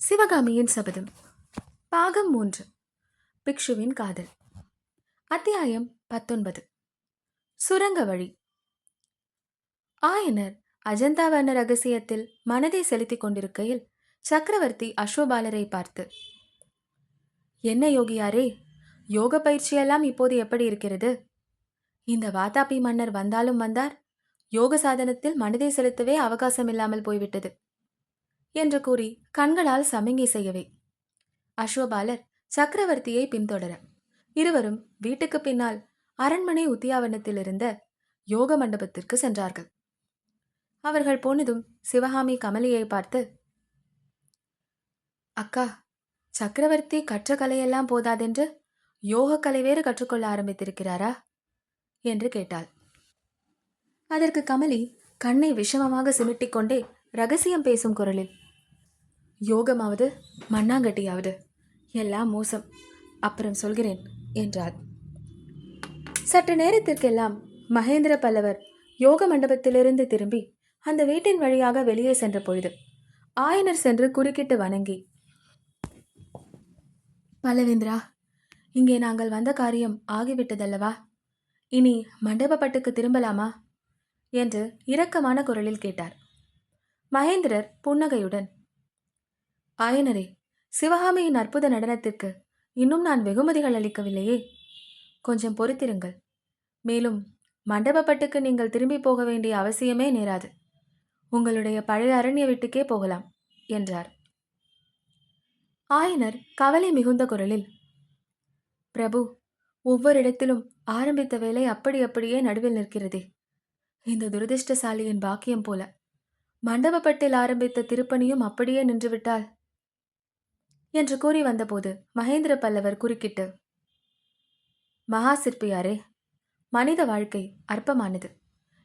சிவகாமியின் சபதம். பாகம் மூன்று. பிக்ஷுவின் காதல். அத்தியாயம் பத்தொன்பது. சுரங்க வழி. ஆயனர் அஜந்தா வர்ண ரகசியத்தில் மனதை செலுத்திக் கொண்டிருக்கையில் சக்கரவர்த்தி அஸ்வபாலரை பார்த்து என்ன யோகியாரே யோக பயிற்சியெல்லாம் இப்போது எப்படி இருக்கிறது? இந்த வாதாபி மன்னர் வந்தாலும் வந்தார் யோக சாதனத்தில் மனதை செலுத்தவே அவகாசம் இல்லாமல் போய்விட்டது. என்று கூறி கண்களால் சமிங்கை செய்யவே. அஸ்வபாலர் சக்கரவர்த்தியை பின்தொடர இருவரும் வீட்டுக்கு பின்னால் அரண்மனை உத்தியாவனத்தில் இருந்த யோக மண்டபத்திற்கு சென்றார்கள். அவர்கள் போனதும் சிவகாமி கமலியை பார்த்து அக்கா சக்கரவர்த்தி கற்ற கலையெல்லாம் போதாதென்று யோக கலை வேறு கற்றுக்கொள்ள ஆரம்பித்திருக்கிறாரா? என்று கேட்டாள். அதற்கு கமலி கண்ணை விஷமமாக சிமிட்டிக்கொண்டே ரகசியம் பேசும் குரலில் யோகமாவது மண்ணாங்கட்டியாவது. எல்லாம் மோசம். அப்புறம் சொல்கிறேன் என்றார் சற்று நேரத்திற்கெல்லாம் மகேந்திர பல்லவர் யோக மண்டபத்திலிருந்து திரும்பி அந்த வீட்டின் வழியாக வெளியே சென்ற பொழுது ஆயனர் சென்று குறுக்கிட்டு வணங்கி பல்லவேந்திரா இங்கே நாங்கள் வந்த காரியம் ஆகிவிட்டதல்லவா? இனி மண்டபப்பட்டுக்கு திரும்பலாமா? என்று இரக்கமான குரலில் கேட்டார். மகேந்திரர் புன்னகையுடன் ஆயனரே சிவகாமியின் அற்புத நடனத்திற்கு இன்னும் நான் வெகுமதிகள் அளிக்கவில்லையே. கொஞ்சம் பொறுத்திருங்கள். மேலும் மண்டபப்பட்டுக்கு நீங்கள் திரும்பி போக வேண்டிய அவசியமே நேராது. உங்களுடைய பழைய அரண்ய வீட்டுக்கே போகலாம் என்றார். ஆயனர் கவலை மிகுந்த குரலில் பிரபு ஒவ்வொரு இடத்திலும் ஆரம்பித்த வேலை அப்படி அப்படியே நடுவில் நிற்கிறதே. இந்த துரதிர்ஷ்டசாலியின் பாக்கியம் போல மண்டபப்பட்டில் ஆரம்பித்த திருப்பணியும் அப்படியே நின்றுவிட்டால் என்று கூறி வந்தபோது மகேந்திர பல்லவர் குறுக்கிட்டு மகா சிற்பியாரே மனித வாழ்க்கை அற்பமானது.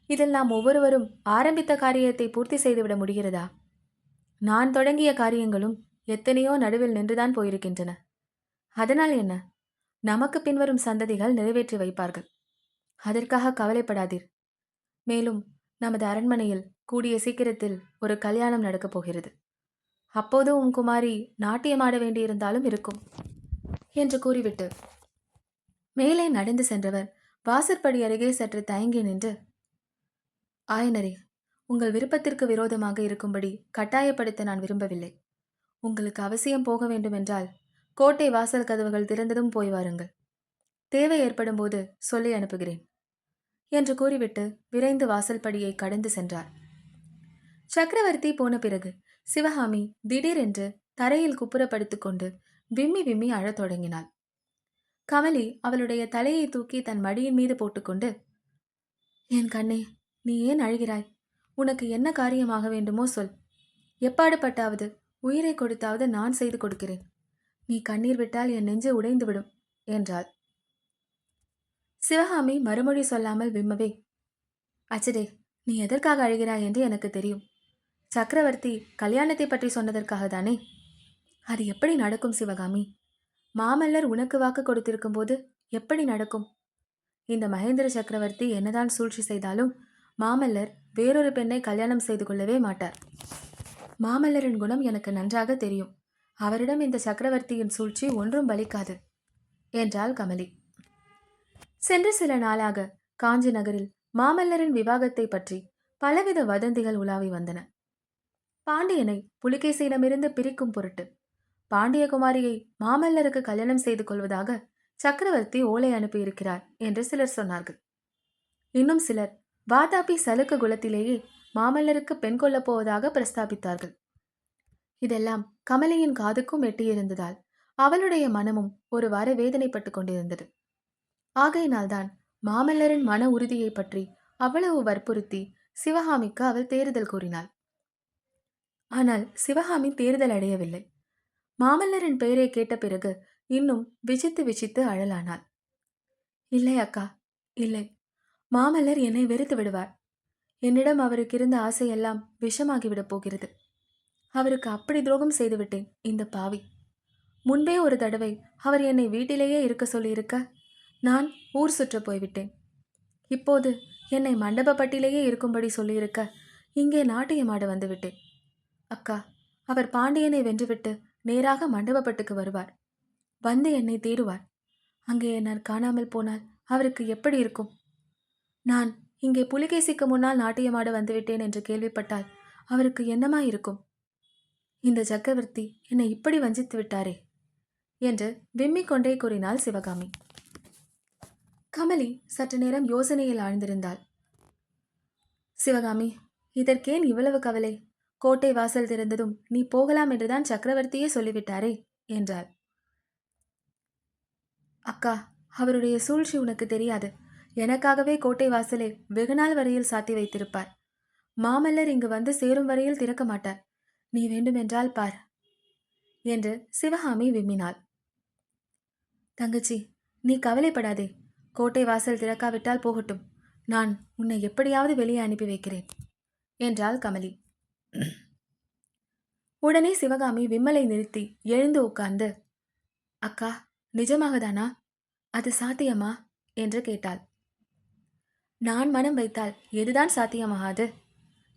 இதில் நாம் ஒவ்வொருவரும் ஆரம்பித்த காரியத்தை பூர்த்தி செய்துவிட முடிகிறதா? நான் தொடங்கிய காரியங்களும் எத்தனையோ நடுவில் நின்றுதான் போயிருக்கின்றன. அதனால் என்ன? நமக்கு பின்வரும் சந்ததிகள் நிறைவேற்றி வைப்பார்கள். அதற்காக கவலைப்படாதீர். மேலும் நமது அரண்மனையில் கூடிய சீக்கிரத்தில் ஒரு கல்யாணம் நடக்கப் போகிறது. அப்போது உன் குமாரி நாட்டியமாட வேண்டியிருந்தாலும் இருக்கும் என்று கூறிவிட்டு மேலே நடந்து சென்றவர் வாசற்படி அருகே சற்று தயங்கி நின்று ஆயனரே உங்கள் விருப்பத்திற்கு விரோதமாக இருக்கும்படி கட்டாயப்படுத்த நான் விரும்பவில்லை. உங்களுக்கு அவசியம் போக வேண்டுமென்றால் கோட்டை வாசல் கதவுகள் திறந்ததும் போய் வாருங்கள். தேவை ஏற்படும் போது சொல்லி அனுப்புகிறேன் என்று கூறிவிட்டு விரைந்து வாசல்படியை கடந்து சென்றார். சக்கரவர்த்தி போன பிறகு சிவகாமி திடீரென்று தரையில் குப்புறப்படுத்து கொண்டு விம்மி விம்மி அழத் தொடங்கினாள். கமலி அவளுடைய தலையை தூக்கி தன் மடியின் மீது போட்டுக்கொண்டு என் கண்ணே நீ ஏன் அழுகிறாய்? உனக்கு என்ன காரியமாக வேண்டுமோ சொல். எப்பாடுபட்டாவது உயிரை கொடுத்தாவது நான் செய்து கொடுக்கிறேன். நீ கண்ணீர் விட்டால் என் நெஞ்சு உடைந்துவிடும் என்றாள். சிவகாமி மறுமொழி சொல்லாமல் விம்மவே அச்சடே நீ எதற்காக அழுகிறாய் என்று எனக்கு தெரியும். சக்கரவர்த்தி கல்யாணத்தை பற்றி சொன்னதற்காக தானே அது எப்படி நடக்கும் சிவகாமி? மாமல்லர் உனக்கு வாக்கு கொடுத்திருக்கும் போது எப்படி நடக்கும்? இந்த மகேந்திர சக்கரவர்த்தி என்னதான் சூழ்ச்சி செய்தாலும் மாமல்லர் வேறொரு பெண்ணை கல்யாணம் செய்து கொள்ளவே மாட்டார். மாமல்லரின் குணம் எனக்கு நன்றாக தெரியும். அவரிடம் இந்த சக்கரவர்த்தியின் சூழ்ச்சி ஒன்றும் பலிக்காது என்றாள் கமலி. சென்ற சில நாளாக காஞ்சி நகரில் மாமல்லரின் விவாகத்தை பற்றி பலவித வதந்திகள் உலாவி வந்தன. பாண்டியனை புலிகேசியிடமிருந்து பிரிக்கும் பொருட்டு. பாண்டியகுமாரியை மாமல்லருக்கு கல்யாணம் செய்து கொள்வதாக சக்கரவர்த்தி ஓலை அனுப்பியிருக்கிறார் என்று சிலர் சொன்னார்கள். இன்னும் சிலர் வாதாபி சலுக்க குலத்திலேயே மாமல்லருக்கு பெண் கொள்ளப் போவதாக பிரஸ்தாபித்தார்கள். இதெல்லாம் கமலையின் காதுக்கும் எட்டியிருந்ததால் அவளுடைய மனமும் ஒரு வார வேதனைப்பட்டு கொண்டிருந்தது. ஆகையினால்தான் மாமல்லரின் மன உறுதியை பற்றி அவ்வளவு வற்புறுத்தி சிவகாமிக்கு அவள் தேறுதல் கூறினாள். ஆனால் சிவகாமி தேர்தல் அடையவில்லை. மாமல்லரின் பெயரை கேட்ட பிறகு இன்னும் விசித்து விசித்து அழலானாள். இல்லை அக்கா இல்லை. மாமல்லர் என்னை வெறுத்து விடுவார். என்னிடம் அவருக்கு இருந்த ஆசையெல்லாம் விஷமாகிவிடப் போகிறது. அவருக்கு அப்படி துரோகம் செய்துவிட்டேன் இந்த பாவி. முன்பே ஒரு தடவை அவர் என்னை வீட்டிலேயே இருக்க சொல்லியிருக்க நான் ஊர் சுற்ற போய்விட்டேன். இப்போது என்னை மண்டபப்பட்டிலேயே இருக்கும்படி சொல்லியிருக்க இங்கே நாட்டியமாட வந்துவிட்டேன். அக்கா அவர் பாண்டியனை வென்றுவிட்டு நேராக மண்டபப்பட்டுக்கு வருவார். வந்து என்னை தேடுவார். அங்கே என்னால் காணாமல் போனால் அவருக்கு எப்படி இருக்கும்? நான் இங்கே புலிகேசிக்கு முன்னால் நாட்டியமாட வந்துவிட்டேன் என்று கேள்விப்பட்டால் அவருக்கு என்னமாயிருக்கும் இந்த சக்கரவர்த்தி என்னை இப்படி வஞ்சித்து விட்டாரே என்று விம்மிக் கொண்டே கூறினாள் சிவகாமி. கமலி சற்று நேரம் யோசனையில் ஆழ்ந்திருந்தாள். சிவகாமி இதற்கேன் இவ்வளவு கவலை? கோட்டை வாசல் திறந்ததும் நீ போகலாம் என்றுதான் சக்கரவர்த்தியே சொல்லிவிட்டாரே என்றாள். அக்கா அவருடைய சூழ்ச்சி உனக்கு தெரியாது. எனக்காகவே கோட்டை வாசலை வெகுநாள் வரையில் சாத்தி வைத்திருப்பார். மாமல்லர் இங்கு வந்து சேரும் வரையில் திறக்க மாட்டார். நீ வேண்டுமென்றால் பார் என்று சிவகாமி விம்மினாள். தங்கச்சி நீ கவலைப்படாதே. கோட்டை வாசல் திறக்காவிட்டால் போகட்டும். நான் உன்னை எப்படியாவது வெளியே அனுப்பி வைக்கிறேன் என்றாள் கமலி. உடனே சிவகாமி விம்மலை நிறுத்தி எழுந்து உட்கார்ந்து அக்கா நிஜமாகதானா? அது சாத்தியமா? என்று கேட்டாள். நான் மனம் வைத்தால் எதுதான் சாத்தியமாகாது?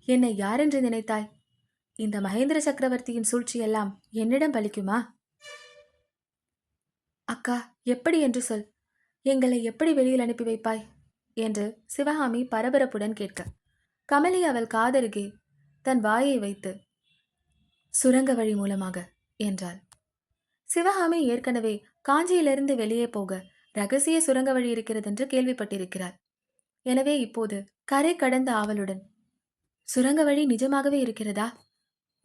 என்னை யாரென்று நினைத்தாய்? இந்த மகேந்திர சக்கரவர்த்தியின் சூழ்ச்சியெல்லாம் என்னிடம் பலிக்குமா? அக்கா எப்படி என்று சொல். எங்களை எப்படி வெளியில் அனுப்பி வைப்பாய்? என்று சிவகாமி பரபரப்புடன் கேட்க. கமலி அவள் காதருகே தன் வாயை வைத்து சுரங்க வழி மூலமாக என்றாள். சிவகாமி ஏற்கனவே காஞ்சியிலிருந்து வெளியே போக ரகசிய சுரங்க வழி இருக்கிறதென்று கேள்விப்பட்டிருக்கிறாள். எனவே இப்போது கரை கடந்த ஆவலுடன் சுரங்க வழி நிஜமாகவே இருக்கிறதா?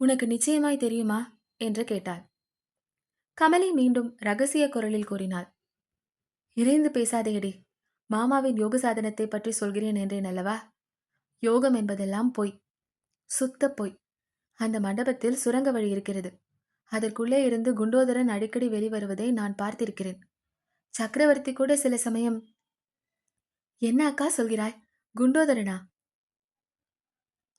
உனக்கு நிச்சயமாய் தெரியுமா? என்று கேட்டாள். கமலி மீண்டும் ரகசிய குரலில் கூறினாள் இறைந்து பேசாதேயடி மாமாவின் யோக சாதனத்தை பற்றி சொல்கிறேன் என்றேன் அல்லவா? யோகம் என்பதெல்லாம் பொய். சுத்த பொய். அந்த மண்டபத்தில் சுரங்க வழி இருக்கிறது. அதற்குள்ளே இருந்து குண்டோதரன் அடிக்கடி வெளிவருவதை நான் பார்த்திருக்கிறேன். சக்கரவர்த்தி கூட சில சமயம் என்ன அக்கா சொல்கிறாய்? குண்டோதரனா?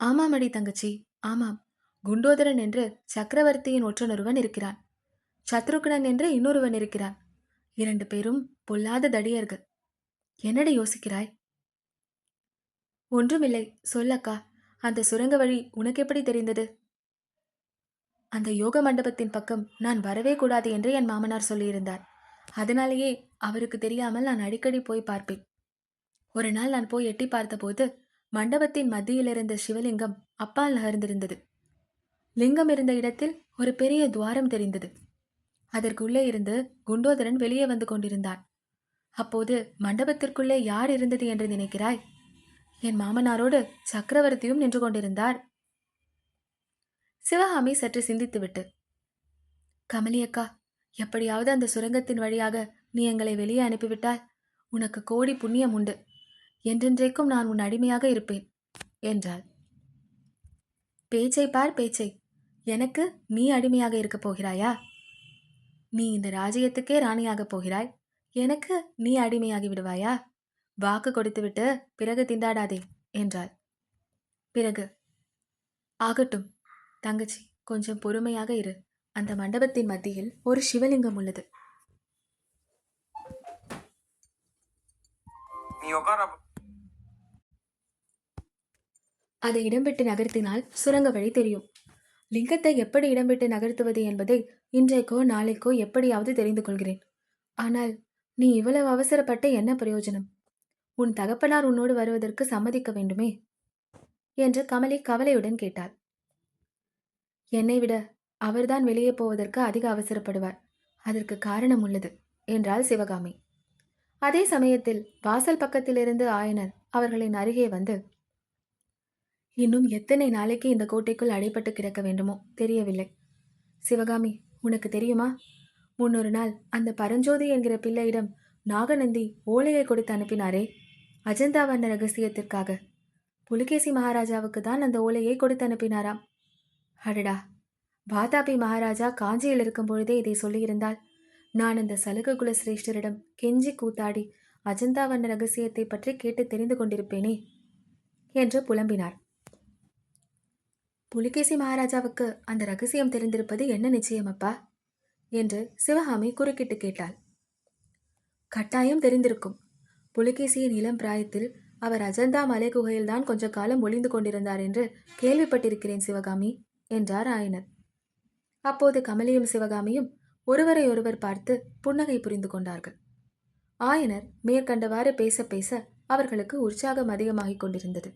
ஆமாமடி தங்கச்சி ஆமாம். குண்டோதரன் என்று சக்கரவர்த்தியின் ஒற்றனொருவன் இருக்கிறான். சத்ருக்னன் என்று இன்னொருவன் இருக்கிறான். இரண்டு பேரும் பொல்லாத தடியர்கள். என்னடி யோசிக்கிறாய்? ஒன்றுமில்லை. சொல்லக்கா. அந்த சுரங்க வழி உனக்கு எப்படி தெரிந்தது? அந்த யோக மண்டபத்தின் பக்கம் நான் வரவே கூடாது என்று என் மாமனார் சொல்லியிருந்தார். அதனாலேயே அவருக்கு தெரியாமல் நான் அடிக்கடி போய் பார்ப்பேன். ஒரு நாள் நான் போய் எட்டி பார்த்தபோது மண்டபத்தின் மத்தியில் இருந்த சிவலிங்கம் அப்பால் நகர்ந்திருந்தது. லிங்கம் இருந்த இடத்தில் ஒரு பெரிய துவாரம் தெரிந்தது. அதற்குள்ளே இருந்து குண்டோதரன் வெளியே வந்து கொண்டிருந்தான். அப்போது மண்டபத்திற்குள்ளே யார் இருந்தது என்று நினைக்கிறாய்? என் மாமனாரோடு சக்கரவர்த்தியும் நின்று கொண்டிருந்தார். சிவகாமி சற்று சிந்தித்துவிட்டு கமலி அக்கா எப்படியாவது அந்த சுரங்கத்தின் வழியாக நீ எங்களை வெளியே அனுப்பிவிட்டால் உனக்கு கோடி புண்ணியம் உண்டு. என்றென்றைக்கும் நான் உன் அடிமையாக இருப்பேன் என்றாள். பேச்சை பார் பேச்சை. எனக்கு நீ அடிமையாக இருக்கப் போகிறாயா? நீ இந்த ராஜ்யத்துக்கே ராணியாகப் போகிறாய். எனக்கு நீ அடிமையாகி விடுவாயா? வாக்கு கொடுத்துவிட்டு பிறகு திண்டாடாதே என்றாள். பிறகு ஆகட்டும் தங்கச்சி கொஞ்சம் பொறுமையாக இரு. அந்த மண்டபத்தின் மத்தியில் ஒரு சிவலிங்கம் உள்ளது. அதை இடம் விட்டு நகர்த்தினால் சுரங்க வழி தெரியும். லிங்கத்தை எப்படி இடம் விட்டு நகர்த்துவது என்பதை இன்றைக்கோ நாளைக்கோ எப்படியாவது தெரிந்து கொள்கிறேன். ஆனால் நீ இவ்வளவு அவசரப்பட்டு என்ன பிரயோஜனம்? உன் தகப்பனார் உன்னோடு வருவதற்கு சம்மதிக்க வேண்டுமே? என்று கமலி கவலையுடன் கேட்டாள். என்னை விட அவர்தான் வெளியே போவதற்கு அதிக அவசரப்படுவார். அதற்கு காரணம் உள்ளது என்றாள் சிவகாமி. அதே சமயத்தில் வாசல் பக்கத்திலிருந்து ஆயனர் அவர்களின் அருகே வந்து இன்னும் எத்தனை நாளைக்கு இந்த கோட்டைக்குள் அடைப்பட்டு கிடக்க வேண்டுமோ? தெரியவில்லை. சிவகாமி உனக்கு தெரியுமா? முன்னொரு நாள் அந்த பரஞ்சோதி என்கிற பிள்ளையிடம் நாகநந்தி ஓலையை கொடுத்து அனுப்பினாரே. அஜந்தாவண்ண ரகசியத்திற்காக. புலிகேசி மகாராஜாவுக்கு தான் அந்த ஓலையை கொடுத்து அனுப்பினாராம். அடடா! வாதாபி மகாராஜா காஞ்சியில் இருக்கும் பொழுதே இதை சொல்லியிருந்தால் நான் அந்த சலுக குல சிரேஷ்டரிடம் கெஞ்சி கூத்தாடி அஜந்தா வண்ண ரகசியத்தை பற்றி கேட்டு தெரிந்து கொண்டிருப்பேனே என்று புலம்பினார். புலிகேசி மகாராஜாவுக்கு அந்த ரகசியம் தெரிந்திருப்பது என்ன நிச்சயம் அப்பா? என்று சிவகாமி குறுக்கிட்டு கேட்டாள். கட்டாயம் தெரிந்திருக்கும். புலிகேசியின் இளம் பிராயத்தில் அவர் அஜந்தா மலை குகையில்தான் கொஞ்ச காலம் ஒளிந்து கொண்டிருந்தார் என்று கேள்விப்பட்டிருக்கிறேன் சிவகாமி என்றார் ஆயனர். அப்போது கமலியும் சிவகாமியும் ஒருவரை ஒருவர் பார்த்து புன்னகை புரிந்து கொண்டார்கள். ஆயனர் மேற்கண்டவாறு பேச பேச அவர்களுக்கு உற்சாகம் அதிகமாகிக் கொண்டிருந்தது.